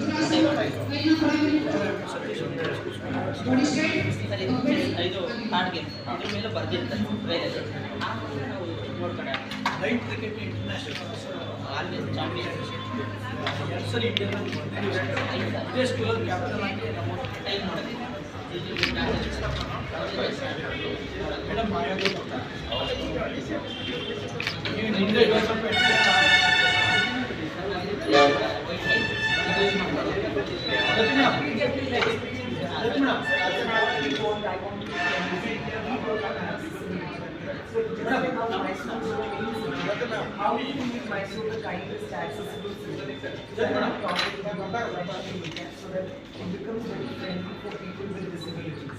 We are delighted to welcome the arrival of our guest, Member of Parliament and Maharaj of Mysore, Mr. Yadava Krishna, along with Murali Hasan. ಇದು ಹಾಡ್ಗೆ ಇದ್ರ ಮೇಲೆ ಬರ್ದಿರ್ತಾರೆ ಟ್ರೈಲಲ್ಲಿ ಆಮೇಲೆ ನಾವು ನೋಡ್ಕೊಂಡೆ light cricket international always champion sir India ಇದೇ ಸ್ಕೂಲಲ್ಲಿ captain ಆಗಿ ನಮ್ಮ time ನೋಡಿದೆ ಮೇಡಮ್ ಮಾಯಾವಿ ಗೊತ್ತಾ ನೀವು ಹಿಂದೆ How do you make Mysore the kindest accessible city? Then I'm talking about so that it becomes very friendly for people with disabilities.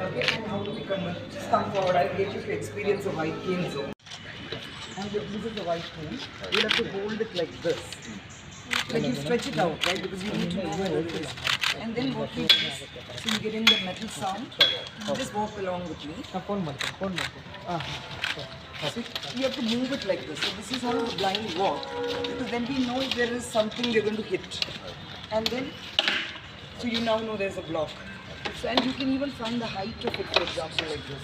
Okay, and how do we convert? Just come forward, I'll get you to experience a white cane zone. And this is the white cane. You have to hold it like this. Like you stretch it out, right? Because you need to know where it is. And then what we do is, so you get in the metal sound, you just walk along with me. So you have to move it like this. So this is how the blind walk. Because then we know if there is something they're going to hit. And then, so you now know there's a block. So, and you can even find the height of it, for example, like this.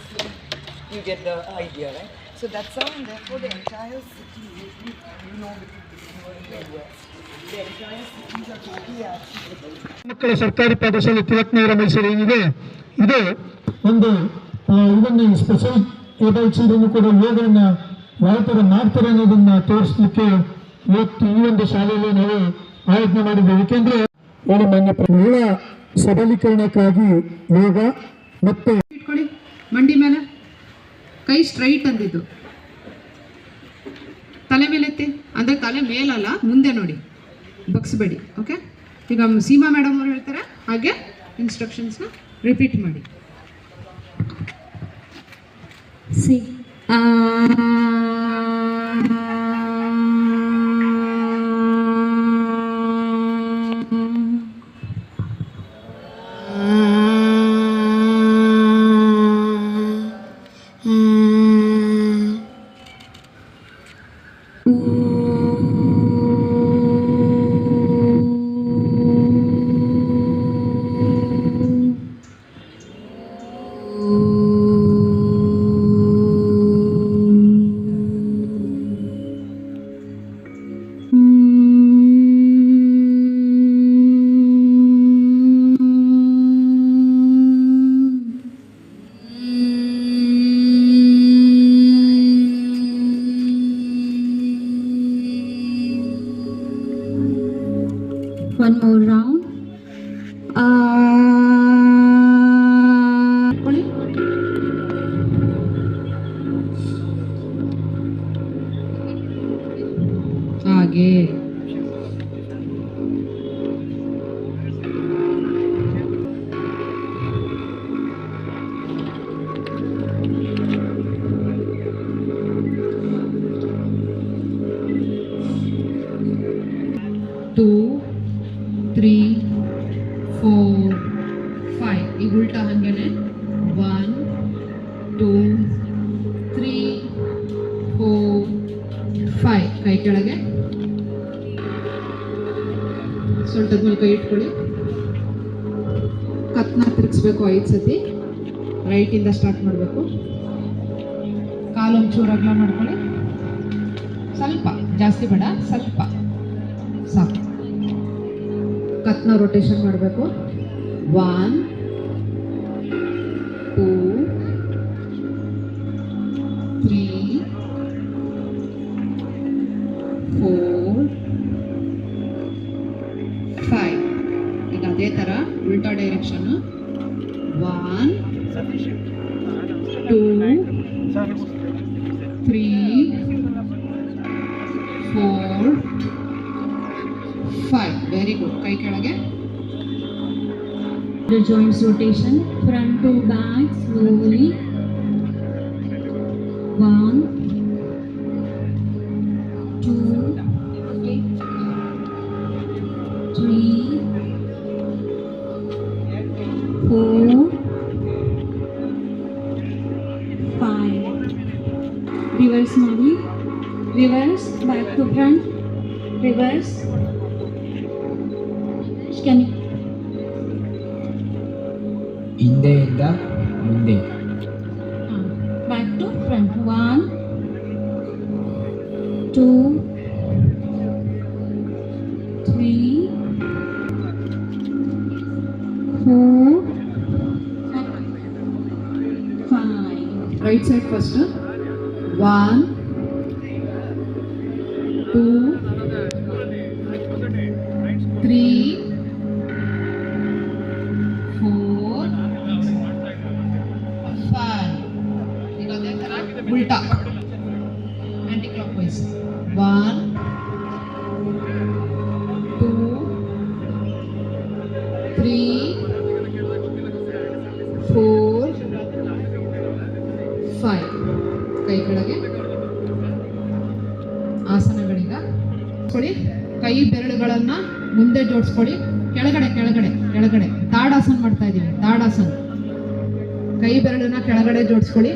You get the idea, right? So that's how, and therefore the entire city, you, you, you know, you are in the US. The entire cities are totally accessible. ಮಕ್ಕಳ ಸರ್ಕಾರಿ ಪಾಠಶಾಲೆ ತಿಲಕ್ನಗರ ಮೈಸೂರು ಏನಿದೆ? ಇದು. ಒಂದು ಇದನ್ನು special Abel ಇದನ್ನು ಕೂಡ ಯೋಗವನ್ನು ಯಾವ ಥರ ಮಾಡ್ತಾರೆ ಅನ್ನೋದನ್ನ ತೋರಿಸ್ಲಿಕ್ಕೆ ಇವತ್ತು ಈ ಒಂದು ಶಾಲೆಯಲ್ಲಿ ನಾವು ಆಯೋಜನೆ ಮಾಡಿದ್ದೇವೆ. ಏಕೆಂದ್ರೆ ಏನು ಮಾನ್ಯ ಮಹಿಳಾ ಸಬಲೀಕರಣಕ್ಕಾಗಿ ಯೋಗ ಮತ್ತೆ ಇಟ್ಕೊಳ್ಳಿ. ಮಂಡಿ ಮೇಲೆ. ಕೈ ಸ್ಟ್ರೈಟ್ ಅಂದಿದ್ದು. ತಲೆ ಮೇಲೆ ಅಂದ್ರೆ ಅಂದರೆ ತಲೆ ಮೇಲಲ್ಲ, ಮುಂದೆ ನೋಡಿ. ಬಗ್ಸ್ಬೇಡಿ ಓಕೆ ಈಗ ಸೀಮಾ ಮೇಡಮ್ ಅವರು ಹೇಳ್ತಾರೆ ಹಾಗೆ ಇನ್ಸ್ಟ್ರಕ್ಷನ್ಸ್ನ ರಿಪೀಟ್ ಮಾಡಿ See. quên mua rón. ಕಾಲು ಒಂಚೂರು ಅಗಲ ಮಾಡ್ಕೊಳ್ಳಿ. ಸ್ವಲ್ಪ ಜಾಸ್ತಿ ಬೇಡ ಸ್ವಲ್ಪ. ಸಾಕು. ಕತ್ನ ರೊಟೇಷನ್ ಮಾಡಬೇಕು. One The rotation, front to back, slowly. One, two, three, four, five. Reverse ಮಾಡಿ reverse back to front reverse ಮುಂದೆ clockwise two, three, four five ಕೈ ಕೆಳಗೆ. ಆಸನಗಳಿಂದ ಕೊಡಿ. ಕೈ ಬೆರಳುಗಳನ್ನ ಮುಂದೆ ಜೋಡಿಸ್ಕೊಡಿ. ಕೆಳಗಡೆ ಕೆಳಗಡೆ ಕೆಳಗಡೆ. ತಾಡಾಸನ ಮಾಡ್ತಾ ಇದ್ದೀವಿ ತಾಡಾಸನ. ಕೈ ಬೆರಳನ್ನ ಕೆಳಗಡೆ ಜೋಡಿಸ್ಕೊಳ್ಳಿ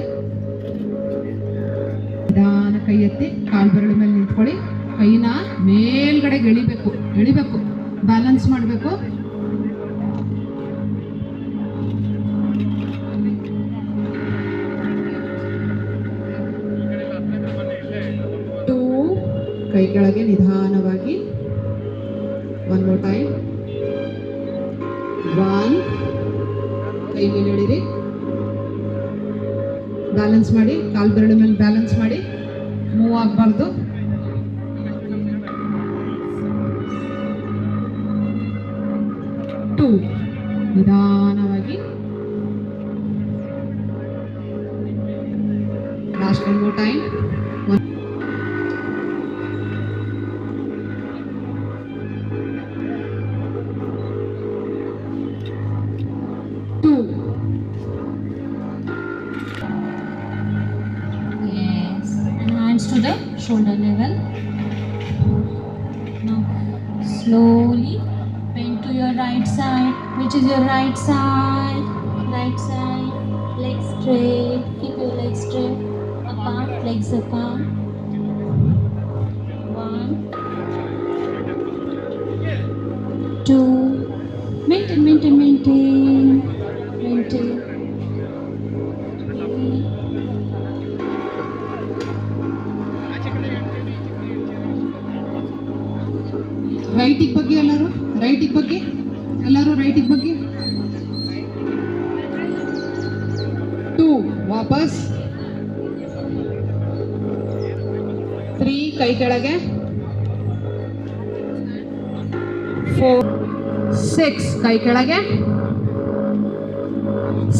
ಒನ್ ಕೈ ಮೇಲೆ ಎಳಿರಿ ಬ್ಯಾಲೆನ್ಸ್ ಮಾಡಿ ಕಾಲು ಬೆರಳು ಮೇಲೆ ಬ್ಯಾಲೆನ್ಸ್ ಮಾಡಿ. ಮೂವ್ ಆಗಬಾರ್ದು. Two. Maintain, maintain, maintain. Maintain. Six ಕೈ ಕೆಳಗೆ.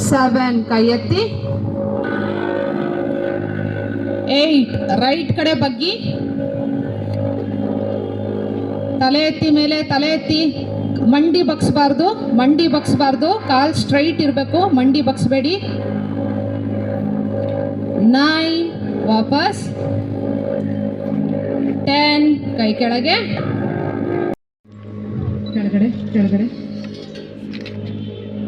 ಸೆವೆನ್ ಕೈ ಎತ್ತಿ. ಏಟ್ ರೈಟ್ ಕಡೆ ಬಗ್ಗಿ. ತಲೆ ಎತ್ತಿ ಮೇಲೆ ತಲೆ ಎತ್ತಿ. ಮಂಡಿ ಬಗ್ಸ್ಬಾರ್ದು. ಮಂಡಿ ಬಗ್ಸ್ಬಾರ್ದು. ಕಾಲ್ ಸ್ಟ್ರೈಟ್ ಇರಬೇಕು. ಮಂಡಿ ಬಗ್ಸ್ಬೇಡಿ. ನೈನ್ ವಾಪಸ್. ಟೆನ್ ಕೈ ಕೆಳಗೆ. ಕೆಳಗಡೆ ಕೆಳಗಡೆ.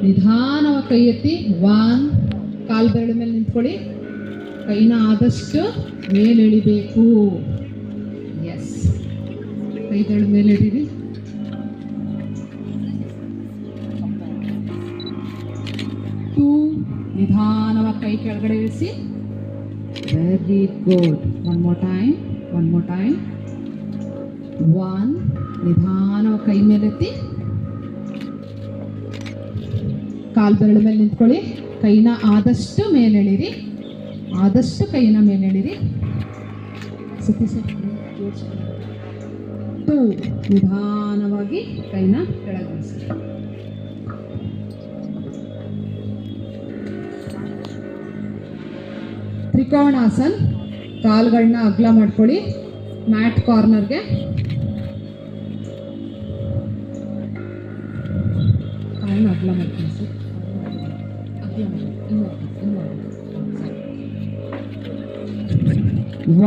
ನಿಧಾನವಾಗಿ ಕೈ ಎತ್ತಿ ವಾನ್ ಕಾಲ್ ಬೆರಳ ಮೇಲೆ ನಿಂತ್ಕೊಳ್ಳಿ. ಕೈನ ಆದಷ್ಟು ಮೇಲೆ ಎಳಿಬೇಕು. ಎಸ್ ಬೆರಳ ಮೇಲೆ ಇಡೀರಿ ಟೂ ನಿಧಾನವಾಗಿ ಕೈ ಕೆಳಗಡೆ ಇಳಿಸಿ. Very good one more time one more time one ನಿಧಾನವಾಗಿ ಕೈ ಮೇಲೆತ್ತಿ ಕಾಲು ಬೆರಳು ಮೇಲೆ ನಿಂತ್ಕೊಳ್ಳಿ. ಕೈನ ಆದಷ್ಟು ಮೇಲೆಳಿರಿ ಆದಷ್ಟು ಕೈನ ಮೇಲೆಳಿರಿ ಎಳೀರಿ. ಸತಿ ಸತಿ ಜೋಡಿಸ್ಕೊಳ್ಳಿ. ಟೂ ನಿಧಾನವಾಗಿ ಕೈನ ಕೆಳಗಿಳಿಸಿ. ತ್ರಿಕೋಣಾಸನ್ ಕಾಲ್ಗಳನ್ನ ಅಗ್ಲ ಮಾಡ್ಕೊಳ್ಳಿ. ಮ್ಯಾಟ್ ಕಾರ್ನರ್ಗೆ. ಅಗಲ ಮಾಡ್ತೀನಿ ಸರ್ ಅಗಲ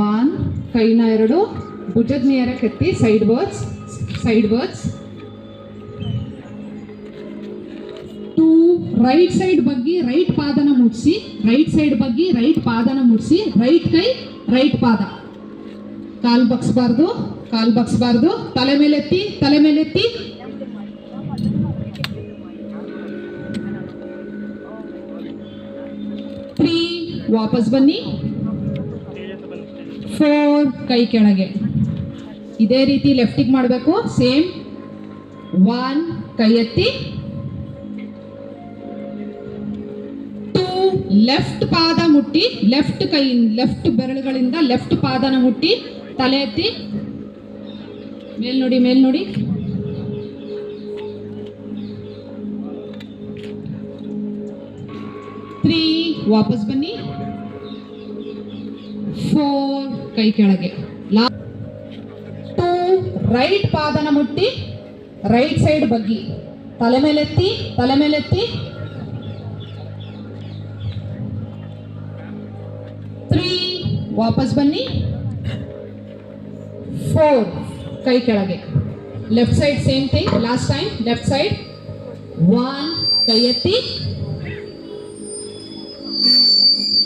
ಒನ್ ಕೈನ ಎರಡು ಭುಜದ ನೇರಕ್ಕೆ ಎತ್ತಿ side birds side birds to right side ಬಗ್ಗೆ ರೈಟ್ ಪಾದನ ಮುಟ್ಸಿ ರೈಟ್ ಸೈಡ್ ಬಗ್ಗೆ ರೈಟ್ ಪಾದನ ಮುಟ್ಸಿ ರೈಟ್ ಕೈ ರೈಟ್ ಪಾದ. ಕಾಲ್ ಬಗ್ಸ್ಬಾರ್ದು ಕಾಲ್ ಬಗ್ಸ್ಬಾರ್ದು, ತಲೆ ಮೇಲೆತ್ತಿ ತಲೆ ಮೇಲೆ ವಾಪಸ್ ಬನ್ನಿ. ಫೋರ್ ಕೈ ಕೆಳಗೆ. ಇದೇ ರೀತಿ ಲೆಫ್ಟಿಗೆ ಮಾಡಬೇಕು. ಸೇಮ್ ಒನ್ ಕೈ ಎತ್ತಿ. ಟೂ ಲೆಫ್ಟ್ ಪಾದ ಮುಟ್ಟಿ. ಲೆಫ್ಟ್ ಕೈ ಲೆಫ್ಟ್ ಬೆರಳುಗಳಿಂದ ಲೆಫ್ಟ್ ಪಾದನ ಮುಟ್ಟಿ. ತಲೆ ಎತ್ತಿ. ಮೇಲ್ ನೋಡಿ ಮೇಲ್ ನೋಡಿ. ತ್ರೀ ವಾಪಸ್ ಬನ್ನಿ. ಕೈ ಕೆಳಗೆ. ಲಾ ಟೂ ರೈಟ್ ಪಾದನ ಮುಟ್ಟಿ, ರೈಟ್ ಸೈಡ್ ಬಗ್ಗಿ. ತಲೆ ಮೇಲೆತ್ತಿ ತಲೆ ಮೇಲೆತ್ತಿ ತ್ರೀ ವಾಪಸ್ ಬನ್ನಿ. ಫೋರ್ ಕೈ ಕೆಳಗೆ. Left side same thing last time left side one ಕೈ ಎತ್ತಿ.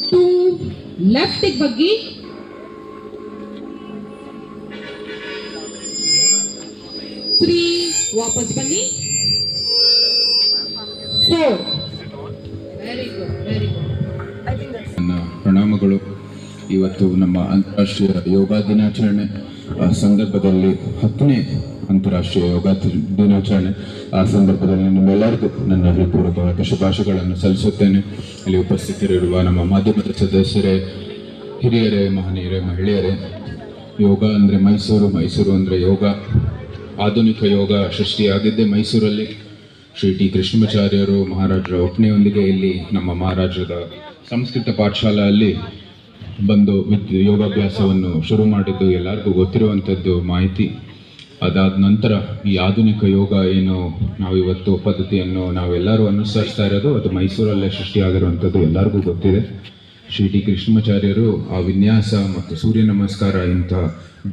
ಟೂ ಲೆಫ್ಟಿಗೆ ಬಗ್ಗಿ. ವಾಪಸ್ ಬನ್ನಿ. Four very good very good ನನ್ನ ಪ್ರಣಾಮಗಳು. ಇವತ್ತು ನಮ್ಮ ಅಂತಾರಾಷ್ಟ್ರೀಯ ಯೋಗ ದಿನಾಚರಣೆ ಆ ಸಂದರ್ಭದಲ್ಲಿ ಹತ್ತನೇ ಅಂತಾರಾಷ್ಟ್ರೀಯ ಯೋಗ ದಿನಾಚರಣೆ. ಆ ಸಂದರ್ಭದಲ್ಲಿ ನಿಮ್ಮೆಲ್ಲರಿಗೂ ನನ್ನ ಹೃತ್ಪೂರ್ವಕವಾದ ಶುಭಾಶಯಗಳನ್ನು ಸಲ್ಲಿಸುತ್ತೇನೆ. ಇಲ್ಲಿ ಉಪಸ್ಥಿತರಿರುವ ನಮ್ಮ ಮಾಧ್ಯಮದ ಸದಸ್ಯರೇ ಹಿರಿಯರೇ ಮಹನೀಯರೇ ಮಹಿಳೆಯರೇ ಯೋಗ ಅಂದರೆ ಮೈಸೂರು ಮೈಸೂರು ಅಂದರೆ ಯೋಗ. ಆಧುನಿಕ ಯೋಗ ಸೃಷ್ಟಿಯಾಗಿದ್ದೆ ಮೈಸೂರಲ್ಲಿ. ಶ್ರೀ ಟಿ ಕೃಷ್ಣಮಾಚಾರ್ಯರು ಮಹಾರಾಜರ ಒಪ್ಪಣೆಯೊಂದಿಗೆ ಇಲ್ಲಿ ನಮ್ಮ ಮಹಾರಾಜರ ಸಂಸ್ಕೃತ ಪಾಠಶಾಲೆಯಲ್ಲಿ ಬಂದು ವಿದ್ ಯೋಗಾಭ್ಯಾಸವನ್ನು ಶುರು ಮಾಡಿದ್ದು ಎಲ್ಲರಿಗೂ ಗೊತ್ತಿರುವಂಥದ್ದು ಮಾಹಿತಿ. ಅದಾದ ನಂತರ ಈ ಆಧುನಿಕ ಯೋಗ ಏನು ನಾವು ಇವತ್ತು ಪದ್ಧತಿಯನ್ನು ನಾವೆಲ್ಲರೂ ಅನುಸರಿಸ್ತಾ ಇರೋದು ಅದು ಮೈಸೂರಲ್ಲೇ ಸೃಷ್ಟಿಯಾಗಿರುವಂಥದ್ದು ಎಲ್ಲರಿಗೂ ಗೊತ್ತಿದೆ. ಶ್ರೀ ಟಿ ಕೃಷ್ಣಮಾಚಾರ್ಯರು ಆ ವಿನ್ಯಾಸ ಮತ್ತು ಸೂರ್ಯ ನಮಸ್ಕಾರ ಇಂಥ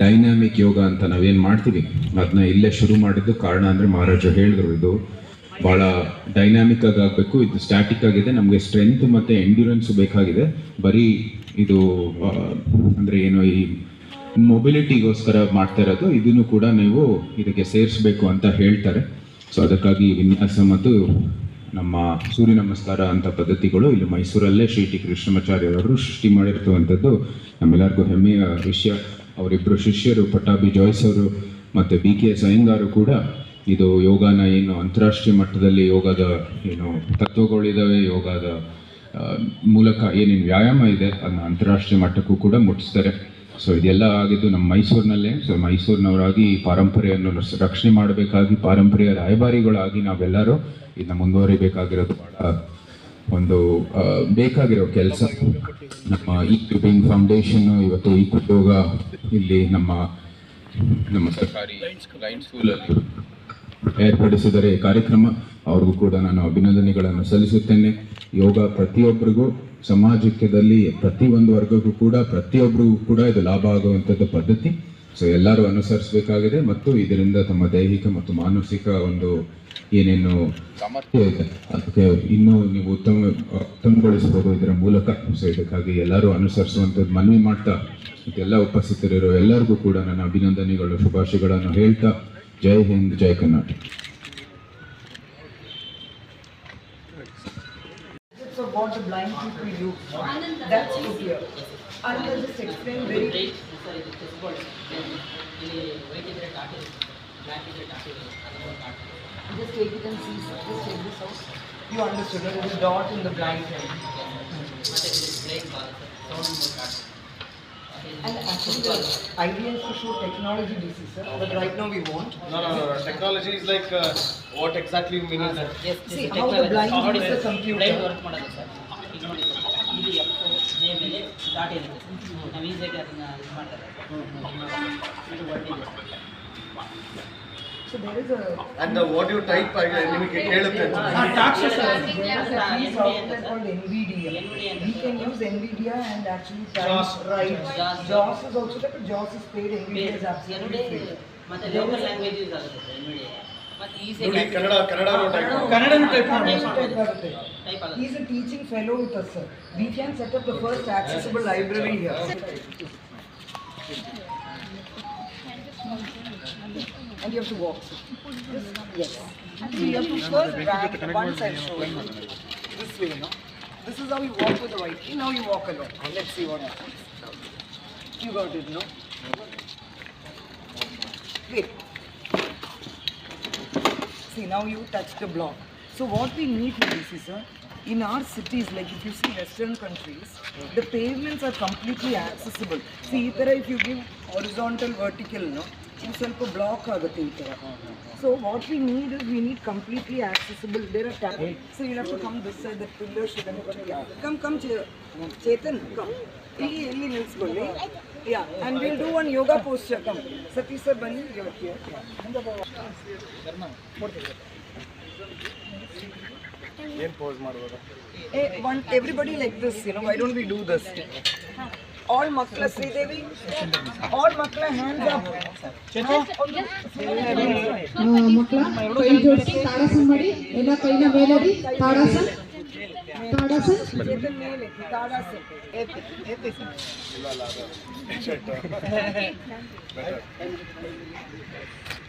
ಡೈನಾಮಿಕ್ ಯೋಗ ಅಂತ ನಾವೇನು ಮಾಡ್ತೀವಿ? ಅದನ್ನ ಇಲ್ಲೇ ಶುರು ಮಾಡಿದ್ದು ಕಾರಣ ಅಂದರೆ ಮಹಾರಾಜ ಹೇಳಿದ್ರು ಇದು. ಭಾಳ ಡೈನಾಮಿಕ್ ಆಗಿ ಆಗಬೇಕು, ಇದು ಸ್ಟ್ಯಾಟಿಕ್ ಆಗಿದೆ, ನಮಗೆ ಸ್ಟ್ರೆಂತ್ ಮತ್ತು ಎಂಡ್ಯೂರೆನ್ಸ್ ಬೇಕಾಗಿದೆ. ಬರೀ ಇದು ಅಂದ್ರೆ ಏನು ಈ ಮೊಬಿಲಿಟಿಗೋಸ್ಕರ ಮಾಡ್ತಾ ಇರೋದು, ಇದನ್ನು ಕೂಡ ನೀವು ಇದಕ್ಕೆ ಸೇರಿಸಬೇಕು ಅಂತ ಹೇಳ್ತಾರೆ. ಸೊ ಅದಕ್ಕಾಗಿ ವಿನ್ಯಾಸ ಮತ್ತು ನಮ್ಮ ಸೂರ್ಯ ನಮಸ್ಕಾರ ಅಂತ ಪದ್ಧತಿಗಳು ಇಲ್ಲಿ ಮೈಸೂರಲ್ಲೇ ಶ್ರೀ ಟಿ ಕೃಷ್ಣಮಾಚಾರ್ಯರವರು ಸೃಷ್ಟಿ ಮಾಡಿರ್ತಕ್ಕಂಥದ್ದು. ನಮ್ಮೆಲ್ಲರಿಗೂ ಹೆಮ್ಮೆಯ ವಿಷಯ. ಅವರಿಬ್ಬರು ಶಿಷ್ಯರು, ಪಟ್ಟಾಭಿ ಜಾಯ್ಸ್ ಅವರು ಮತ್ತು ಬಿ ಕೆ ಎಸ್ ಕೂಡ ಇದು ಯೋಗನ ಏನು ಅಂತಾರಾಷ್ಟ್ರೀಯ ಮಟ್ಟದಲ್ಲಿ ಯೋಗದ ಏನು ತತ್ವಗಳಿದ್ದಾವೆ ಯೋಗದ ಮೂಲಕ ಏನೇನು ವ್ಯಾಯಾಮ ಇದೆ ಅದನ್ನ ಅಂತಾರಾಷ್ಟ್ರೀಯ ಮಟ್ಟಕ್ಕೂ ಕೂಡ ಮುಟ್ಟಿಸ್ತಾರೆ ಸೊ ಇದೆಲ್ಲ ಆಗಿದ್ದು ನಮ್ಮ ಮೈಸೂರಿನಲ್ಲೇ. ಸೊ ಮೈಸೂರಿನವರಾಗಿ ಈ ಪರಂಪರೆಯನ್ನು ರಕ್ಷಣೆ ಮಾಡಬೇಕಾಗಿ ಪಾರಂಪರ್ಯ ರಾಯಭಾರಿಗಳಾಗಿ ನಾವೆಲ್ಲರೂ ಇದನ್ನ ಮುಂದುವರಿಬೇಕಾಗಿರೋದು ಬಹಳ ಒಂದು ಬೇಕಾಗಿರೋ ಕೆಲಸ. ನಮ್ಮ ಈಕ್ವಿಪಿಂಗ್ ಫೌಂಡೇಶನ್ ಇವತ್ತು ಈ ಉದ್ಯೋಗ ಇಲ್ಲಿ ನಮ್ಮ ನಮ್ಮ ಸರ್ಕಾರಿ ಏರ್ಪಡಿಸಿದರೆ ಕಾರ್ಯಕ್ರಮ. ಅವ್ರಿಗೂ ಕೂಡ ನಾನು ಅಭಿನಂದನೆಗಳನ್ನು ಸಲ್ಲಿಸುತ್ತೇನೆ. ಯೋಗ ಪ್ರತಿಯೊಬ್ಬರಿಗೂ ಸಮಾಜದಲ್ಲಿ ಒಂದು ವರ್ಗಕ್ಕೂ ಕೂಡ ಪ್ರತಿಯೊಬ್ಬರಿಗೂ ಕೂಡ ಇದು ಲಾಭ ಆಗುವಂಥದ್ದು ಪದ್ಧತಿ. ಸೊ ಎಲ್ಲರೂ ಅನುಸರಿಸಬೇಕಾಗಿದೆ ಮತ್ತು ಇದರಿಂದ ತಮ್ಮ ದೈಹಿಕ ಮತ್ತು ಮಾನಸಿಕ ಒಂದು ಏನೇನು ಸಾಮರ್ಥ್ಯ ಇದೆ. ಅದಕ್ಕೆ ಇನ್ನೂ ನೀವು ಉತ್ತಮ ಉತ್ತಮಗೊಳಿಸಬಹುದು ಇದರ ಮೂಲಕ. ಸೊ ಇದಕ್ಕಾಗಿ ಎಲ್ಲರೂ ಅನುಸರಿಸುವಂಥದ್ದು ಮನವಿ ಮಾಡ್ತಾ, ಇದೆಲ್ಲ ಉಪಸ್ಥಿತರಿರೋ ಎಲ್ಲರಿಗೂ ಕೂಡ ನನ್ನ ಅಭಿನಂದನೆಗಳು, ಶುಭಾಶಯಗಳನ್ನು ಹೇಳ್ತಾ, ಜೈ ಹಿಂದ್, ಜೈ Karnataka. not want to blind people do. That's so clear. Another just explain very. Just take it and see. Just take this out. You understood. There is a dot in the blind frame. And actually the idea is to show technology DC sir, but right now we won't. No, no, no, no. Technology is like uh, what exactly you mean is that? Yes See, how the blind ನೋಡಿ uses a sir computer. Blind work ಮಾಡೋದು sir ಈಗ ನೋಡಿ sir ಇಲ್ಲಿ F J ಮೇಲೆ dot ಇರುತ್ತೆ sir ನಾವು ಈಸಿಯಾಗಿ ಅದನ್ನ ಇದು ಮಾಡ್ತಾರೆ ಇದು ವರ್ಡ್ ಇದೆ So there is a And the what you type ನಿಮಗೆ ಕೇಳುತ್ತೆ taxes there is a free software called NVIDIA. We can use NVIDIA and actually type JAWS. right. JAWS. JAWS is also there, but JAWS is paid. NVIDIA is absolutely free. ಮತ್ತೆ local language use ಆಗುತ್ತೆ sir Nvidia ಮತ್ತೆ easy ನೋಡಿ Kannada ಕನ್ನಡನೂ type ಕನ್ನಡನೂ type ಮಾಡಿ. Type ಆಗುತ್ತೆ. Type ಆಗುತ್ತೆ He's a teaching fellow with us, sir. We can set up the first accessible library here. and you have to walk. This, yes. So you have to first grab one side this way, no? This is how you walk with the right knee. Now you walk alone. Let's see what happens. You got it, no? Wait. See, now you touch the block. So what we need to do, sir, in our cities, like if you see Western countries, the pavements are completely accessible. See, if you give horizontal, vertical, no? ಸ್ವಲ್ಪ block ಆಗುತ್ತೆ ಈ ಥರ so what we need is we need completely accessible. There are tap. So you have to come this side, the pillar should come, come, Chetan, come. ಇಲ್ಲಿ ಎಲ್ಲಿ ನಿಲ್ಸ್ಕೊಳ್ಳಿ yeah and will do one yoga posture come Satish sir ಬನ್ನಿ ಏನ್ pose ಮಾಡ್ಬೋದು Hey, one, everybody like this, you know, why don't we do this? all Makla Sridevi, all Makla hands up. Makla, so you should see Tadasan Badi, Ella Kaina Veladi, Tadasan. Tadasan? Tadasan.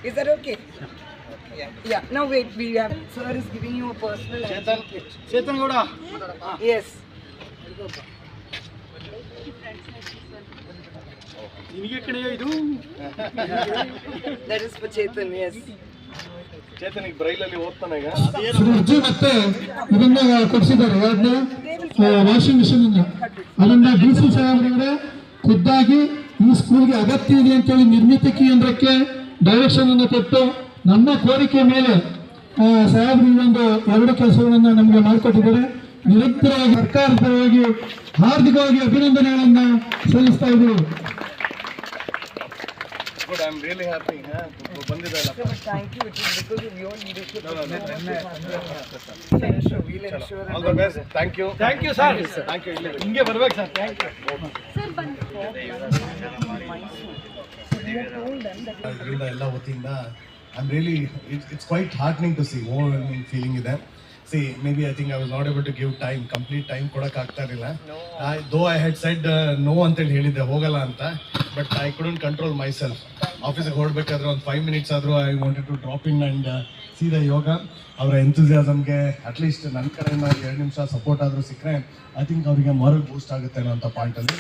Is that okay? Yeah. yeah. Now wait, we have sir is giving you a personal. Chetan, Chetan Goda. Yes. ಕಡೆಯ ಇದು? That. Chetan ಈಗ ಬ್ರೈಲಲ್ಲಿ ಓದ್ತಾನೆ ಈಗ. Fridge ಮತ್ತೆ ಇದನ್ನ ಕೊಡಿಸಿದ್ದಾರೆ. Washing machine ಅನ್ನ ಅದನ್ನ D C ಸಾಹೇಬ್ರವರೇ ಖುದ್ದಾಗಿ ಈ ಸ್ಕೂಲ್ಗೆ ಅಗತ್ಯ ಇದೆ ಅಂತೇಳಿ ನಿರ್ಮಿತ ಕೇಂದ್ರಕ್ಕೆ ಡೈರೆಕ್ಷನ್ ಅನ್ನು ಕೊಟ್ಟು ನಮ್ಮ ಕೋರಿಕೆ ಮೇಲೆ ಆ, ಸಾಹೇಬ್ರು ಈ ಒಂದು ಎರಡು ಕೆಲಸಗಳನ್ನ ನಮಗೆ ಮಾಡಿಕೊಟ್ಟಿದ್ದಾರೆ. ನಿರಂತರವಾಗಿ ಸರ್ಕಾರದ ಪರವಾಗಿ ಹಾರ್ದಿಕವಾಗಿ ಅಭಿನಂದನೆಗಳನ್ನ ಸಲ್ಲಿಸ್ತಾ ಇಲ್ಲಿ ಹಿಂಗೆ ಬರ್ಬೇಕು ಸರ್ ಎಲ್ಲ ವತಿಯಿಂದ I am really it's quite heartening to see over feeling ಇದೆ. See maybe I think I was not able to give time complete time ಕೊಡಕ್ ಆಗ್ತಾ ಇರಲಿಲ್ಲ. Though I had said no ಅಂತೇಳಿ ಹೇಳಿದ್ದೆ ಹೋಗಲ್ಲ ಅಂತ but I couldn't control myself ಆಫೀಸಿಗೆ ಹೊರಡ್ಬೇಕಾದ್ರೆ ಒಂದು ಫೈವ್ ಮಿನಿಟ್ಸ್ ಆದರೂ I wanted to drop in and ಸೀದ ಯೋಗ ಅವರ ಎಂಥೂಸಿಯಾಸಮ್ಗೆ ಅಟ್ಲೀಸ್ಟ್ ನನ್ನ ಕಡೆಯಿಂದ ಎರಡು ನಿಮಿಷ ಸಪೋರ್ಟ್ ಆದರೂ ಸಿಕ್ಕರೆ ಐ ಥಿಂಕ್ ಅವರಿಗೆ ಮಾರಲ್ ಬೂಸ್ಟ್ ಆಗುತ್ತೆ ಅನ್ನೋ ಪಾಯಿಂಟಲ್ಲಿ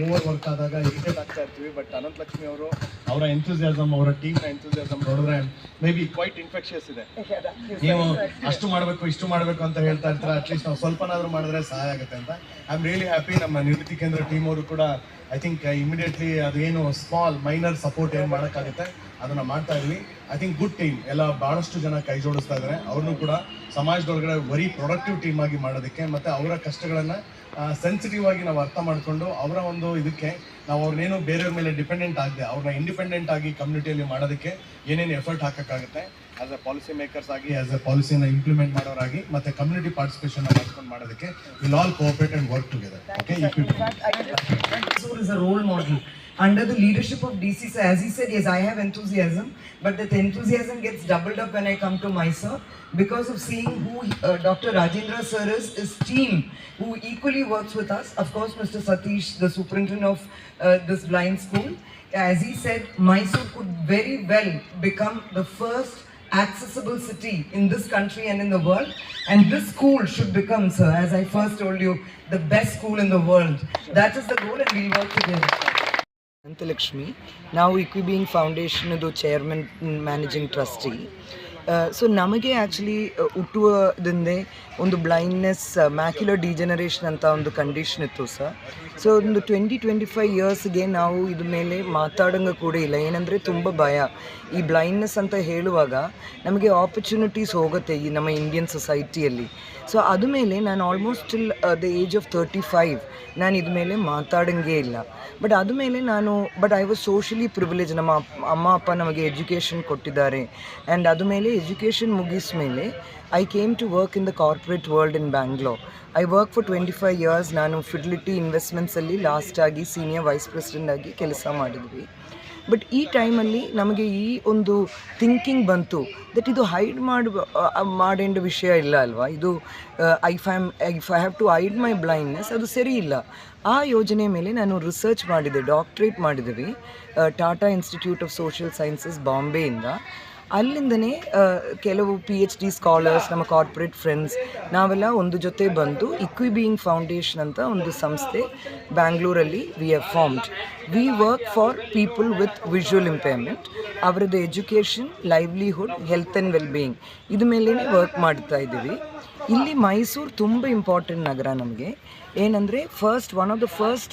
ಓವರ್ ವರ್ಕ್ ಆದಾಗ ಇರಿಟೇಟ್ ಆಗ್ತಾ ಇರ್ತೀವಿ. ಬಟ್ ಅನಂತ ಲಕ್ಷ್ಮಿ ಅವರು ಅವರ ಎಂಥೂಸಿಯಾಸಮ್ ಅವರ ಟೀಮ್ನ ಎಂಥೂಸಿಯಾಸಮ್ ನೋಡಿದ್ರೆ ಮೇ ಬಿ ಕ್ವೈಟ್ ಇನ್ಫೆಕ್ಷಿಯಸ್ ಇದೆ ನೀವು ಅಷ್ಟು ಮಾಡಬೇಕು ಇಷ್ಟು ಮಾಡಬೇಕು ಅಂತ ಹೇಳ್ತಾ ಇರ್ತಾರೆ? ಅಟ್ಲೀಸ್ಟ್ ನಾವು ಸ್ವಲ್ಪನಾದ್ರೂ ಮಾಡಿದ್ರೆ ಸಹಾಯ ಆಗುತ್ತೆ ಅಂತ. ಐ ಆಮ್ ರಿಯಲಿ ಹ್ಯಾಪಿ ನಮ್ಮ ನಿವೃತ್ತಿ ಕೇಂದ್ರ ಟೀಮ್ ಅವರು ಕೂಡ ಐ ಥಿಂಕ್ ಇಮಿಡಿಯೇಟ್ಲಿ ಅದೇನು ಸ್ಮಾಲ್ ಮೈನರ್ ಸಪೋರ್ಟ್ ಏನು ಮಾಡೋಕ್ಕಾಗುತ್ತೆ. ಅದನ್ನ ಮಾಡ್ತಾ ಇದ್ವಿ. ಐ ಥಿಂಕ್ ಗುಡ್ ಟೀಮ್ ಎಲ್ಲ ಬಹಳಷ್ಟು ಜನ ಕೈ ಜೋಡಿಸ್ತಾ ಇದ್ದಾರೆ ಅವ್ರನ್ನೂ ಕೂಡ ಸಮಾಜದೊಳಗಡೆ ಬರೀ ಪ್ರೊಡಕ್ಟಿವ್ ಟೀಮ್ ಆಗಿ ಮಾಡೋದಕ್ಕೆ ಮತ್ತೆ ಅವರ ಕಷ್ಟಗಳನ್ನ ಸೆನ್ಸಿಟಿವ್ ಆಗಿ ನಾವು ಅರ್ಥ ಮಾಡಿಕೊಂಡು ಅವರ ಒಂದು ಇದಕ್ಕೆ ನಾವು ಅವ್ರನ್ನೇನು ಬೇರೆಯವ್ರ ಮೇಲೆ ಡಿಪೆಂಡೆಂಟ್ ಆಗದೆ ಅವ್ರನ್ನ ಇಂಡಿಪೆಂಡೆಂಟ್ ಆಗಿ ಕಮ್ಯುನಿಟಿಯಲ್ಲಿ ಮಾಡೋದಕ್ಕೆ ಏನೇನು ಎಫರ್ಟ್ ಹಾಕೋಕ್ಕಾಗುತ್ತೆ ಆಸ್ ಎ ಪಾಲಿಸಿ ಮೇಕರ್ಸ್ ಆಗಿ ಆಸ್ ಎ ಪಾಲಿಸಿನ ಇಂಪ್ಲಿಮೆಂಟ್ ಮಾಡೋರಾಗಿ ಮತ್ತೆ ಕಮ್ಯುನಿಟಿ ಪಾರ್ಟಿಸಿಪೇಷನ್ ಮಾಡ್ಕೊಂಡು ಮಾಡೋದಕ್ಕೆ will all cooperate and work together okay role fact, Under the leadership of DC, sir, as he said, yes, I have enthusiasm, but that enthusiasm gets doubled up when I come to Mysore because of seeing who uh, Dr. Rajendra sir is, his team, who equally works with us. Of course, Mr. Satish, the superintendent of uh, this blind school. As he said, Mysore could very well become the first accessible city in this country and in the world. And this school should become, sir, as I first told you, the best school in the world. That is the goal, and we'll work together. Antalakshmi, ನಾವು Equibeing ಫೌಂಡೇಶನದು chairman managing trustee. So ನಮಗೆ actually ಹುಟ್ಟುವುದಿಂದೇ ಒಂದು blindness macular degeneration ಅಂತ ಒಂದು condition ಇತ್ತು sir so ಒಂದು twenty twenty five ಇಯರ್ಸ್ಗೆ ನಾವು ಇದ್ರ ಮೇಲೆ ಮಾತಾಡೋಂಗೆ ಕೂಡ ಇಲ್ಲ. ಏನಂದರೆ ತುಂಬ ಭಯ. ಈ ಬ್ಲೈಂಡ್ನೆಸ್ ಅಂತ ಹೇಳುವಾಗ ನಮಗೆ ಆಪರ್ಚುನಿಟೀಸ್ ಹೋಗುತ್ತೆ ಈ ನಮ್ಮ ಇಂಡಿಯನ್ ಸೊಸೈಟಿಯಲ್ಲಿ ಸೊ ಅದು ಮೇಲೆ ನಾನು almost till the age of thirty five ನಾನು ಇದ ಮೇಲೆ ಮಾತಾಡಂಗೇ ಇಲ್ಲ. ಬಟ್ ಅದು ಮೇಲೆ ನಾನು but I was socially privilege ನಮ್ಮ ಅಮ್ಮ, ಅಪ್ಪ ನಮಗೆ ಎಜುಕೇಷನ್ ಕೊಟ್ಟಿದ್ದಾರೆ. ಆ್ಯಂಡ್ ಅದು ಮೇಲೆ ಎಜುಕೇಷನ್ ಮುಗಿದ ಮೇಲೆ I came to work in the corporate world in Bangalore I work for twenty five years ನಾನು ಫಿಡಿಲಿಟಿ ಇನ್ವೆಸ್ಟ್ಮೆಂಟ್ಸಲ್ಲಿ ಲಾಸ್ಟಾಗಿ ಸೀನಿಯರ್ ವೈಸ್ ಪ್ರೆಸಿಡೆಂಟಾಗಿ ಕೆಲಸ ಮಾಡಿದ್ವಿ. ಬಟ್ ಈ ಟೈಮಲ್ಲಿ ನಮಗೆ ಈ ಒಂದು ಥಿಂಕಿಂಗ್ ಬಂತು. ದಟ್ ಇದು ಹೈಡ್ ಮಾಡಿ ಮಾಡೆಂಡ ವಿಷಯ ಇಲ್ಲ ಅಲ್ವಾ? ಇದು I I'm if I have to hide my blindness ಅದು ಸರಿ ಇಲ್ಲ. ಆ ಯೋಜನೆ ಮೇಲೆ ನಾನು ರಿಸರ್ಚ್ ಮಾಡಿದೆ ಡಾಕ್ಟ್ರೇಟ್ ಮಾಡಿದ್ವಿ Tata institute of social sciences ಬಾಂಬೆಯಿಂದ ಅಲ್ಲಿಂದನೇ ಕೆಲವು ಪಿ ಎಚ್ ಡಿ ಸ್ಕಾಲರ್ಸ್ ನಮ್ಮ ಕಾರ್ಪೊರೇಟ್ ಫ್ರೆಂಡ್ಸ್ ನಾವೆಲ್ಲ ಒಂದು ಜೊತೆ ಬಂದು ಇಕ್ವಿ ಬೀಯಿಂಗ್ ಫೌಂಡೇಶನ್ ಅಂತ ಒಂದು ಸಂಸ್ಥೆ ಬ್ಯಾಂಗ್ಳೂರಲ್ಲಿ we have formed we work for people with visual impairment ಅವರದ್ದು education livelihood health and well being ಇದ್ರ ಮೇಲೇ ವರ್ಕ್ ಮಾಡ್ತಾ ಇದ್ದೀವಿ. ಇಲ್ಲಿ ಮೈಸೂರು ತುಂಬ ಇಂಪಾರ್ಟೆಂಟ್ ನಗರ ನಮಗೆ. ಏನಂದರೆ first one of the first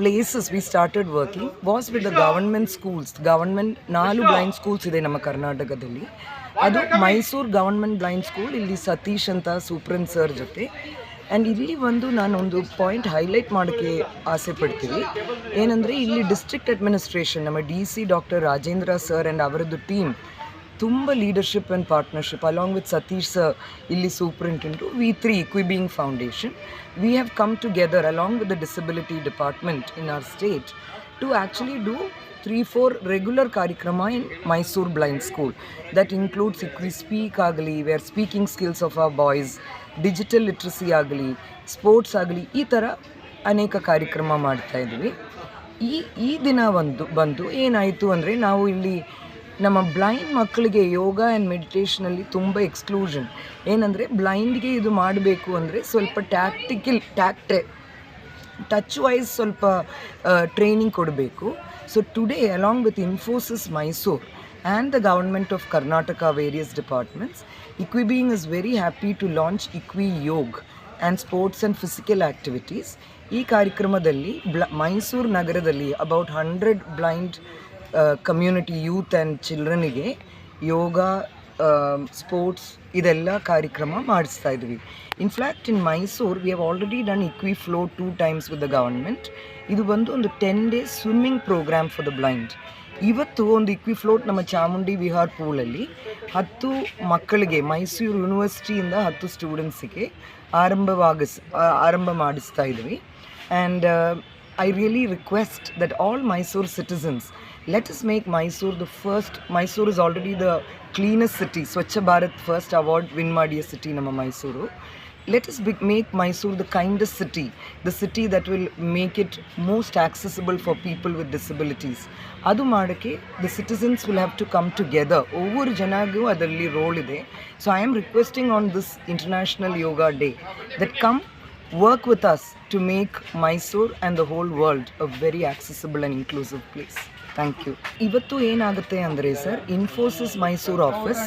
places we started working was with the government schools government ನಾಲ್ಕು ಬ್ಲೈಂಡ್ ಸ್ಕೂಲ್ಸ್ ಇದೆ ನಮ್ಮ ಕರ್ನಾಟಕದಲ್ಲಿ. ಅದು ಮೈಸೂರು ಗವರ್ಮೆಂಟ್ ಬ್ಲೈಂಡ್ ಸ್ಕೂಲ್ ಇಲ್ಲಿ ಸತೀಶ್ ಅಂತ ಸೂಪ್ರನ್ ಸರ್ ಜೊತೆ. ಆ್ಯಂಡ್ ಇಲ್ಲಿ ಒಂದು ನಾನು ಒಂದು ಪಾಯಿಂಟ್ ಹೈಲೈಟ್ ಮಾಡೋಕ್ಕೆ ಆಸೆ ಪಡ್ತೀವಿ ಏನಂದರೆ ಇಲ್ಲಿ ಡಿಸ್ಟ್ರಿಕ್ಟ್ ಅಡ್ಮಿನಿಸ್ಟ್ರೇಷನ್ ನಮ್ಮ D C doctor Rajendra sir and ಅವರದ್ದು ಟೀಮ್ ತುಂಬ leadership and partnership along with Satish sir ಇಲ್ಲಿ superintendent we Equibeing foundation we have come together along with the disability department in our state to actually do three four regular ಕಾರ್ಯಕ್ರಮ in Mysuru blind school that includes Equi speak ಆಗಲಿ where speaking skills of our boys digital literacy ಆಗಲಿ sports ಆಗಲಿ ಈ ಥರ ಅನೇಕ ಕಾರ್ಯಕ್ರಮ ಮಾಡ್ತಾ ಇದ್ವಿ. ಈ ಈ ದಿನ ಒಂದು ಬಂದು ಏನಾಯಿತು ಅಂದರೆ ನಾವು ಇಲ್ಲಿ ನಮ್ಮ ಬ್ಲೈಂಡ್ ಮಕ್ಕಳಿಗೆ ಯೋಗ ಆ್ಯಂಡ್ ಮೆಡಿಟೇಷನಲ್ಲಿ ತುಂಬ ಎಕ್ಸ್ಕ್ಲೂಷನ್ ಏನಂದರೆ ಬ್ಲೈಂಡ್ಗೆ ಇದು ಮಾಡಬೇಕು ಅಂದರೆ ಸ್ವಲ್ಪ ಟ್ಯಾಕ್ಟಿಕಲ್ ಟ್ಯಾಕ್ಟೆ ಟಚ್ ವೈಸ್ ಸ್ವಲ್ಪ ಟ್ರೈನಿಂಗ್ ಕೊಡಬೇಕು. So today along with Infosys Mysore and the government of Karnataka various departments Equibeing is very happy to launch Equi yoga and sports and physical activities ಈ ಕಾರ್ಯಕ್ರಮದಲ್ಲಿ ಬ್ಲ ಮೈಸೂರು ನಗರದಲ್ಲಿ about hundred blind community youth and ಚಿಲ್ಡ್ರನಿಗೆ yoga sports ಇದೆಲ್ಲ ಕಾರ್ಯಕ್ರಮ ಮಾಡಿಸ್ತಾ ಇದ್ವಿ. In fact in Mysore we have already done Equi flow two times with the government ಇದು ಬಂದು ಒಂದು ten days swimming program for the blind ಇವತ್ತು ಒಂದು ಇಕ್ವಿ ಫ್ಲೋಟ್ ನಮ್ಮ ಚಾಮುಂಡಿ ವಿಹಾರ್ ಪೂಲಲ್ಲಿ ಹತ್ತು ಮಕ್ಕಳಿಗೆ ಮೈಸೂರು ಯೂನಿವರ್ಸಿಟಿಯಿಂದ ಹತ್ತು ಸ್ಟೂಡೆಂಟ್ಸಿಗೆ ಆರಂಭವಾಗಿಸ್ ಆರಂಭ ಮಾಡಿಸ್ತಾ ಇದ್ವಿ. And I really request that all Mysuru citizens let us make Mysore the first. Mysore is already the cleanest city. Swachh Bharat first award win Madia city nama Mysore. Let us make Mysore the kindest city, the city that will make it most accessible for people with disabilities. Adu maadake, the citizens will have to come together. Over janagu adalli role ide. So I am requesting on this International Yoga Day that come work with us to make Mysore and the whole world a very accessible and inclusive place. Thank you ಇವತ್ತು ಏನಾಗುತ್ತೆ ಅಂದರೆ sir Infosys Mysuru office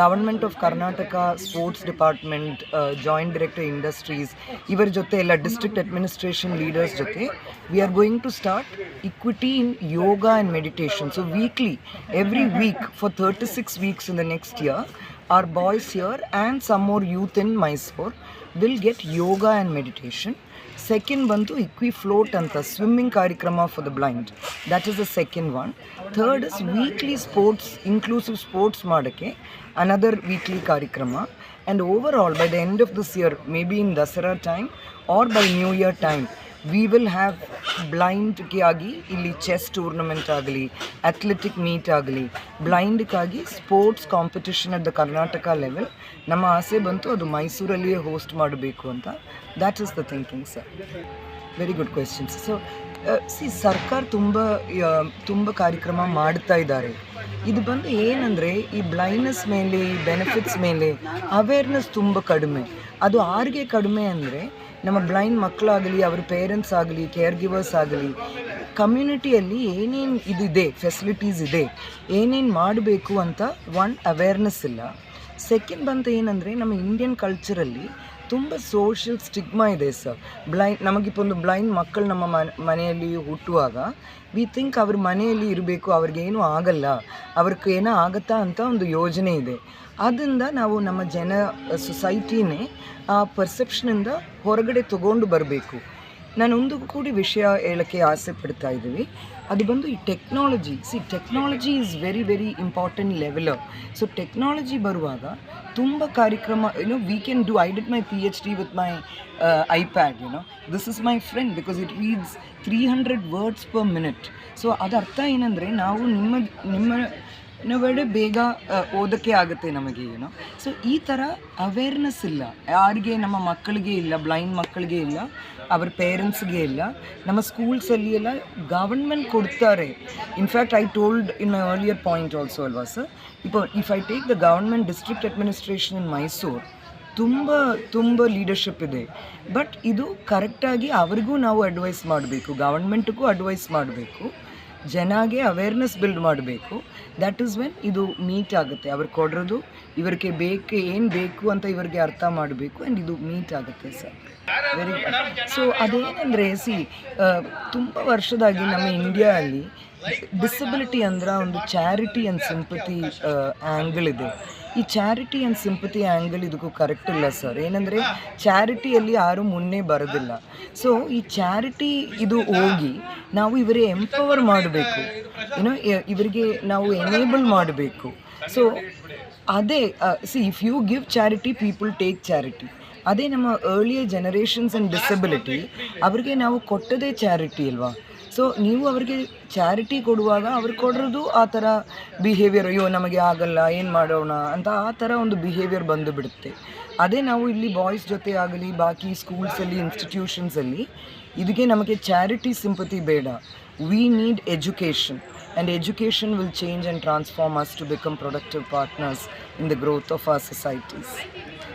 government of Karnataka sports department joint director industries ಇವರ ಜೊತೆ ಎಲ್ಲ district administration leaders ಜೊತೆ we are going to start equity in yoga and meditation so weekly every week for thirty six weeks in the next year our boys here and some more youth in Mysore will get yoga and meditation. Second ಬಂದು Equi float ಅಂತ swimming ಕಾರ್ಯಕ್ರಮ for the blind that is the second one third is weekly sports inclusive sports ಮಾಡೋಕ್ಕೆ another weekly ಕಾರ್ಯಕ್ರಮ. And overall by the end of this year maybe in Dasara time or by new year time we will have ಬ್ಲೈಂಡ್ಗೆ ಆಗಿ ಇಲ್ಲಿ chess tournament ಆಗಲಿ, athletic meet ಆಗಲಿ, ಬ್ಲೈಂಡ್ಗಾಗಿ sports competition at the Karnataka level ನಮ್ಮ ಆಸೆ ಬಂತು ಅದು ಮೈಸೂರಲ್ಲಿಯೇ ಹೋಸ್ಟ್ ಮಾಡಬೇಕು ಅಂತ. That is the thinking sir very good questions so see ಸರ್ಕಾರ ತುಂಬ ತುಂಬ ಕಾರ್ಯಕ್ರಮ ಮಾಡ್ತಾ ಇದ್ದಾರೆ. ಇದು ಬಂದು ಏನಂದರೆ, ಈ ಬ್ಲೈಂಡ್ನೆಸ್ ಮೇಲೆ, ಈ ಬೆನಿಫಿಟ್ಸ್ ಮೇಲೆ ಅವೇರ್ನೆಸ್ ತುಂಬ ಕಡಿಮೆ. ಅದು ಆರಿಗೆ ಕಡಿಮೆ ಅಂದರೆ ನಮ್ಮ ಬ್ಲೈಂಡ್ ಮಕ್ಕಳಾಗಲಿ, ಅವ್ರ ಪೇರೆಂಟ್ಸ್ ಆಗಲಿ ಕೇರ್ ಗಿವರ್ಸ್ ಆಗಲಿ ಕಮ್ಯುನಿಟಿಯಲ್ಲಿ ಏನೇನು ಇದಿದೆ ಫೆಸಿಲಿಟೀಸ್ ಇದೆ, ಏನೇನು ಮಾಡಬೇಕು ಅಂತ ಒನ್ ಅವೇರ್ನೆಸ್ ಇಲ್ಲ. ಸೆಕೆಂಡ್ ಬಂತು ಏನಂದರೆ, ನಮ್ಮ ಇಂಡಿಯನ್ ಕಲ್ಚರಲ್ಲಿ ತುಂಬ ಸೋಷಿಯಲ್ ಸ್ಟಿಗ್ಮಾ ಇದೆ ಸರ್ ಬ್ಲೈಂಡ್ ನಮಗಿಪ್ಪ ಒಂದು ಬ್ಲೈಂಡ್ ಮಕ್ಕಳು ನಮ್ಮ ಮನೆಯಲ್ಲಿ ಹುಟ್ಟುವಾಗ ವಿ ಥಿಂಕ್ ಅವ್ರ ಮನೆಯಲ್ಲಿ ಇರಬೇಕು ಅವ್ರಿಗೇನು ಆಗಲ್ಲ ಅವ್ರಿಗೆ ಏನೋ ಆಗುತ್ತಾ ಅಂತ ಒಂದು ಯೋಜನೆ ಇದೆ. ಆದ್ದರಿಂದ ನಾವು ನಮ್ಮ ಜನ ಸೊಸೈಟಿನೇ ಆ ಪರ್ಸೆಪ್ಷನಿಂದ ಹೊರಗಡೆ ತಗೊಂಡು ಬರಬೇಕು. ನಾನು ಒಂದು ಕೂಡಿ ವಿಷಯ ಹೇಳೋಕ್ಕೆ ಆಸೆ ಪಡ್ತಾ ಇದ್ದೀವಿ. ಅದು ಬಂದು ಈ technology see technology is very very important level so technology ಬರುವಾಗ ತುಂಬ ಕಾರ್ಯಕ್ರಮ you know we can do I did my P H D with my iPad you know this is my friend because it reads three hundred words per minute so ಅದು ಅರ್ಥ ಏನಂದರೆ ನಾವು ನಿಮ್ಮ ನಿಮ್ಮ ಇನ್ನೂ ಬೇಗ ಓದೋಕ್ಕೆ ಆಗುತ್ತೆ ನಮಗೆ ಏನೋ. ಸೊ ಈ ಥರ ಅವೇರ್ನೆಸ್ ಇಲ್ಲ. ಯಾರಿಗೆ ನಮ್ಮ ಮಕ್ಕಳಿಗೆ ಇಲ್ಲ ಬ್ಲೈಂಡ್ ಮಕ್ಕಳಿಗೆ ಇಲ್ಲ, ಅವ್ರ ಪೇರೆಂಟ್ಸ್ಗೆ ಇಲ್ಲ. ನಮ್ಮ ಸ್ಕೂಲ್ಸಲ್ಲಿ ಎಲ್ಲ ಗವರ್ಮೆಂಟ್ ಕೊಡ್ತಾರೆ. In fact I told in my earlier point also ಅಲ್ವಾ ಸರ್ ಇಪ್ಪ if I take the government district administration in Mysuru ತುಂಬ ತುಂಬ ಲೀಡರ್ಶಿಪ್ ಇದೆ. ಬಟ್ ಇದು ಕರೆಕ್ಟಾಗಿ ಅವ್ರಿಗೂ ನಾವು ಅಡ್ವೈಸ್ ಮಾಡಬೇಕು ಗವರ್ಮೆಂಟ್ಗೂ ಅಡ್ವೈಸ್ ಮಾಡಬೇಕು. ಜನಗೆ ಅವೇರ್ನೆಸ್ ಬಿಲ್ಡ್ ಮಾಡಬೇಕು. ದ್ಯಾಟ್ ಈಸ್ ವೆನ್ ಇದು ಮೀಟ್ ಆಗುತ್ತೆ. ಅವ್ರು ಕೊಡೋದು ಇವರಿಗೆ ಬೇಕು, ಏನು ಬೇಕು ಅಂತ ಇವರಿಗೆ ಅರ್ಥ ಮಾಡಬೇಕು ಆ್ಯಂಡ್ ಇದು ಮೀಟ್ ಆಗುತ್ತೆ ಸರ್ ವೆರಿ ಸೊ ಅದೇನಂದರೆ ಸಿ ತುಂಬ ವರ್ಷದಾಗಿ ನಮ್ಮ ಇಂಡಿಯಾದಲ್ಲಿ ಡಿಸಬಿಲಿಟಿ ಅಂದ್ರೆ ಒಂದು ಚಾರಿಟಿ ಆ್ಯಂಡ್ ಸಿಂಪತಿ ಆ್ಯಂಗಲ್ ಇದೆ. ಈ ಚಾರಿಟಿ ಆ್ಯಂಡ್ ಸಿಂಪತಿ ಆ್ಯಂಗಲ್ ಇದಕ್ಕೂ ಕರೆಕ್ಟ್ ಇಲ್ಲ ಸರ್ ಏನಂದರೆ ಚಾರಿಟಿಯಲ್ಲಿ ಯಾರೂ ಮುನ್ನೆ ಬರೋದಿಲ್ಲ. ಸೊ ಈ ಚಾರಿಟಿ ಇದು ಹೋಗಿ ನಾವು ಇವರೇ ಎಂಪವರ್ ಮಾಡಬೇಕು. ಏನೋ ಇವರಿಗೆ ನಾವು ಎನೇಬಲ್ ಮಾಡಬೇಕು. ಸೊ ಅದೇ see if you give charity people take charity ಅದೇ ನಮ್ಮ ಅರ್ಲಿಯರ್ ಜನರೇಷನ್ಸ್ ಆ್ಯಂಡ್ ಡಿಸಬಿಲಿಟಿ ಅವರಿಗೆ ನಾವು ಕೊಟ್ಟದೇ ಚಾರಿಟಿ ಅಲ್ವಾ? ಸೊ ನೀವು ಅವರಿಗೆ ಚಾರಿಟಿ ಕೊಡುವಾಗ ಅವ್ರು ಕೊಡೋದು ಆ ಥರ ಬಿಹೇವಿಯರ್ ಅಯ್ಯೋ, ನಮಗೆ ಆಗಲ್ಲ, ಏನು ಮಾಡೋಣ? ಅಂತ ಆ ಥರ ಒಂದು ಬಿಹೇವಿಯರ್ ಬಂದು ಬಿಡುತ್ತೆ. ಅದೇ ನಾವು ಇಲ್ಲಿ ಬಾಯ್ಸ್ ಜೊತೆ ಆಗಲಿ, ಬಾಕಿ ಸ್ಕೂಲ್ಸಲ್ಲಿ ಇನ್ಸ್ಟಿಟ್ಯೂಷನ್ಸಲ್ಲಿ ಇದಕ್ಕೆ ನಮಗೆ ಚಾರಿಟಿ ಸಿಂಪತಿ ಬೇಡ. We need education and education will change and transform us to become productive partners in the growth of our societies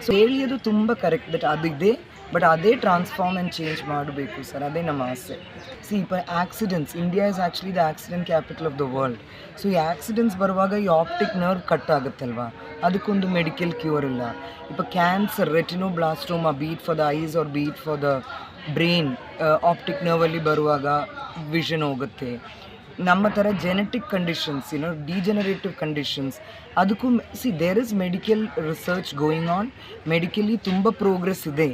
so ಹೇಳಿಯೋದು ತುಂಬ ಕರೆಕ್ಟ್ ಬಟ್ ಅದಿದೆ ಬಟ್ ಅದೇ ಟ್ರಾನ್ಸ್ಫಾರ್ಮ್ ಆ್ಯಂಡ್ ಚೇಂಜ್ ಮಾಡಬೇಕು ಸರ್. ಅದೇ ನಮ್ಮ ಆಸೆ. ಸಿ ಇಪ್ಪ accidents India is actually the accident capital of the world so ಈ accidents ಬರುವಾಗ ಈ ಆಪ್ಟಿಕ್ ನರ್ವ್ ಕಟ್ ಆಗುತ್ತಲ್ವ? ಅದಕ್ಕೊಂದು ಮೆಡಿಕಲ್ ಕ್ಯೂರ್ ಇಲ್ಲ. ಇಪ್ಪ cancer retinoblastoma be it for the eyes or be it for the brain optic ನರ್ವಲ್ಲಿ ಬರುವಾಗ vision ಹೋಗುತ್ತೆ. ನಮ್ಮ ಥರ ಜೆನೆಟಿಕ್ ಕಂಡೀಷನ್ಸ್ ಏನೋ ಡಿಜೆನರೇಟಿವ್ ಕಂಡೀಷನ್ಸ್ ಅದಕ್ಕೂ see there is medical research going on medically ತುಂಬ ಪ್ರೋಗ್ರೆಸ್ ಇದೆ.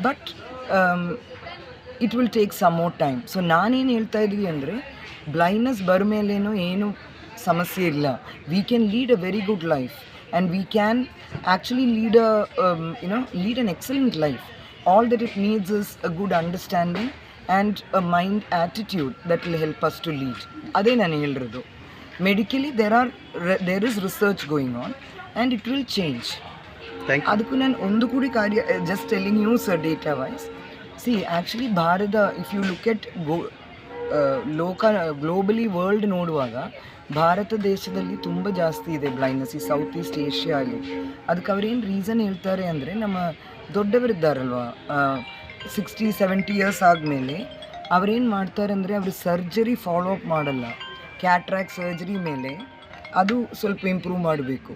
But it will take some more time so ನಾನೇನು ಹೇಳ್ತಾ ಇದ್ವಿ ಅಂದರೆ ಬ್ಲೈಂಡ್ನೆಸ್ ಬರ ಮೇಲೇನೂ ಏನು ಸಮಸ್ಯೆ ಇಲ್ಲ we can lead a very good life and we can actually lead a you know lead an excellent life all that it needs is a good understanding and a mind attitude that will help us to lead ಅದೇ ನಾನು ಹೇಳಿರೋದು medically there are there is research going on and it will change thank ಅದಕ್ಕೂ ನಾನು ಒಂದು ಕೂಡಿ ಕಾರ್ಯ just telling you sir data wise see actually Bharat if you look at ಗೋ ಲೋಕ globally world ನೋಡುವಾಗ, ಭಾರತ ದೇಶದಲ್ಲಿ ತುಂಬ ಜಾಸ್ತಿ ಇದೆ ಬ್ಲೈಂಡ್ನೆಸ್ ಈ ಸೌತ್ ಈಸ್ಟ್ ಏಷ್ಯಾಲಿ ಅದಕ್ಕೆ ಅವ್ರೇನು ರೀಸನ್ ಹೇಳ್ತಾರೆ ಅಂದರೆ, ನಮ್ಮ ದೊಡ್ಡವರಿದ್ದಾರಲ್ವ ಸಿಕ್ಸ್ಟಿ ಸೆವೆಂಟಿ ಇಯರ್ಸ್ ಆದಮೇಲೆ, ಅವರೇನು ಮಾಡ್ತಾರೆ ಅಂದರೆ, ಅವರು ಸರ್ಜರಿ ಫಾಲೋ ಅಪ್ ಮಾಡಲ್ಲ. ಕ್ಯಾಟ್ರಾಕ್ ಸರ್ಜರಿ ಮೇಲೆ, ಅದು ಸ್ವಲ್ಪ ಇಂಪ್ರೂವ್ ಮಾಡಬೇಕು.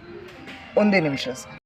ಒಂದೇ ನಿಮಿಷ ಸರ್